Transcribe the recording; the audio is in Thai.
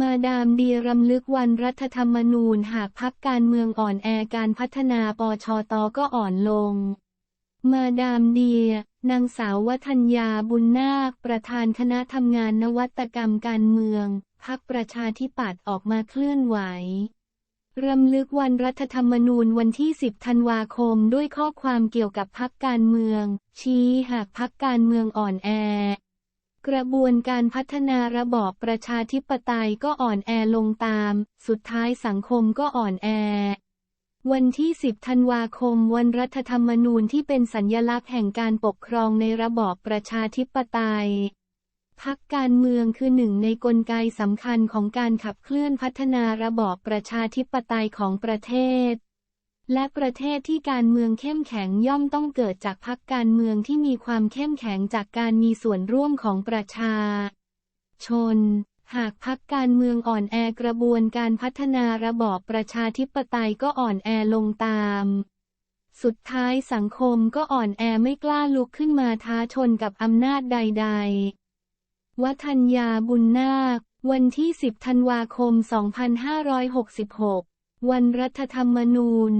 มาดามเดียรำลึกวันรัฐธรรมนูญหากพักการเมืองอ่อนแอการพัฒนาปชตก็อ่อนลง มาดามเดีย นางสาววัฒญาบุญนาค ประธานคณะทำงานนวัตกรรมการเมือง พักประชาธิปัตย์ออกมาเคลื่อนไหวรำลึกวันรัฐธรรมนูญวันที่ 10 ธันวาคมด้วยข้อความเกี่ยวกับพักการเมือง ชี้หากพักการเมืองอ่อนแอ กระบวนการพัฒนาระบอบประชาธิปไตยก็อ่อนแอลงตาม สุดท้ายสังคมก็อ่อนแอ วันที่ 10 ธันวาคม วันรัฐธรรมนูญที่เป็นสัญญลักษณ์แห่งการปกครองในระบอบประชาธิปไตย พักการเมืองคือหนึ่งในกลไกสำคัญของการขับเคลื่อนพัฒนาระบอบประชาธิปไตยของประเทศ และประเทศที่การเมืองเข้มแข็งย่อมต้องเกิดจากพักการเมืองที่มีความเข้มแข็งจากการมีส่วนร่วมของประชา ชน หากพักการเมืองอ่อนแอกระบวนการพัฒนาระบอบประชาธิปไตยก็อ่อนแอลงตาม สุดท้ายสังคมก็อ่อนแอไม่กล้าลุกขึ้นมาท้าชนกับอำนาจใด ๆ วัฒญญาบุญนาค วันที่ 10 ธันวาคม 2566 วันรัฐธรรมนูญ